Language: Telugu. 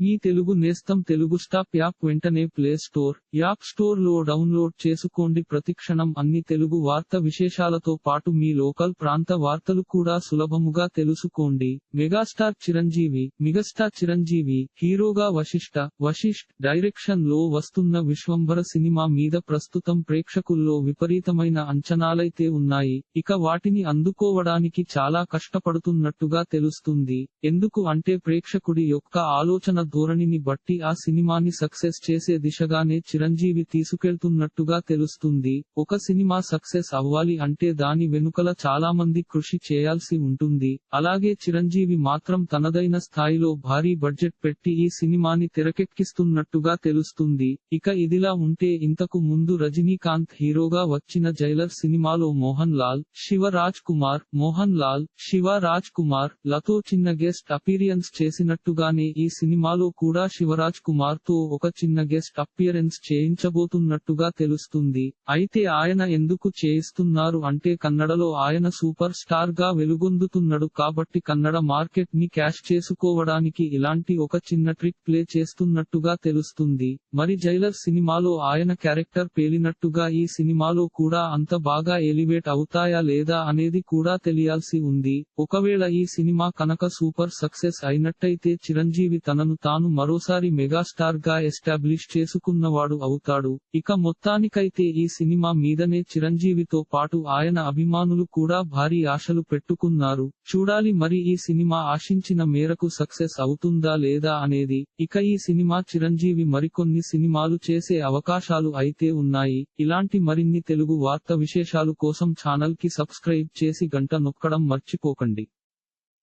మీ తెలుగు నేస్తం తెలుగు స్టాప్ యాప్ వెంటనే ప్లే స్టోర్ యాప్ స్టోర్లో డౌన్లోడ్ చేసుకోండి. ప్రతిక్షణం అన్ని తెలుగు వార్త విశేషాలతో పాటు మీ లోకల్ ప్రాంత వార్తలు కూడా సులభముగా తెలుసుకోండి. మెగాస్టార్ చిరంజీవి మెగాస్టార్ చిరంజీవి హీరోగా వశిష్ట వశిష్ట్ డైరెక్షన్లో వస్తున్న విశ్వంభర సినిమా మీద ప్రస్తుతం ప్రేక్షకుల్లో విపరీతమైన అంచనాలైతే ఉన్నాయి. ఇక వాటిని అందుకోవడానికి చాలా కష్టపడుతున్నట్టుగా తెలుస్తుంది. ఎందుకు అంటే ప్రేక్షకుడి యొక్క ఆలోచన ధోరణిని బట్టి ఆ సినిమాని సక్సెస్ చేసే దిశగానే చిరంజీవి తీసుకెళ్తున్నట్టుగా తెలుస్తుంది. ఒక సినిమా సక్సెస్ అవ్వాలి అంటే దాని వెనుకల చాలా మంది కృషి చేయాల్సి ఉంటుంది. అలాగే చిరంజీవి మాత్రం తనదైన స్థాయిలో భారీ బడ్జెట్ పెట్టి ఈ సినిమాని తెరకెక్కిస్తున్నట్టుగా తెలుస్తుంది. ఇక ఇదిలా ఉంటే ఇంతకు ముందు రజనీకాంత్ హీరోగా వచ్చిన జైలర్ సినిమాలో మోహన్ లాల్ శివ రాజ్ కుమార్ మోహన్ లాల్ శివ రాజ్ కుమార్లతో చిన్న గెస్ట్ అపీరియన్స్ చేసినట్టుగానే ఈ సినిమాలో కూడా శివరాజ్ కుమార్తో ఒక చిన్న గెస్ట్ అప్పియరెన్స్ చేయించబోతున్నట్టుగా తెలుస్తుంది. అయితే ఆయన ఎందుకు చేయిస్తున్నారు అంటే కన్నడలో ఆయన సూపర్ స్టార్గా వెలుగొందుతున్నాడు కాబట్టి కన్నడ మార్కెట్ని క్యాష్ చేసుకోవడానికి ఇలాంటి ఒక చిన్న ట్రిక్ ప్లే చేస్తున్నట్టుగా తెలుస్తుంది. మరి జైలర్ సినిమాలో ఆయన క్యారెక్టర్ పేలినట్టుగా ఈ సినిమాలో కూడా అంత బాగా ఎలివేట్ అవుతాయా లేదా అనేది కూడా తెలియాల్సి ఉంది. ఒకవేళ ఈ సినిమా కనుక సూపర్ సక్సెస్ అయినట్టయితే చిరంజీవి తనను తాను మరోసారి మెగాస్టార్గా ఎస్టాబ్లిష్ చేసుకున్నవాడు అవుతాడు. ఇక మొత్తానికైతే ఈ సినిమా మీదనే చిరంజీవితో పాటు ఆయన అభిమానులు కూడా భారీ ఆశలు పెట్టుకున్నారు. చూడాలి మరి ఈ సినిమా ఆశించిన మేరకు సక్సెస్ అవుతుందా లేదా అనేది. ఇక ఈ సినిమా చిరంజీవి మరికొన్ని సినిమాలు చేసే అవకాశాలు అయితే ఉన్నాయి. ఇలాంటి మరిన్ని తెలుగు వార్త విశేషాలు కోసం ఛానల్కి సబ్స్క్రైబ్ చేసి గంట నొక్కడం మర్చిపోకండి.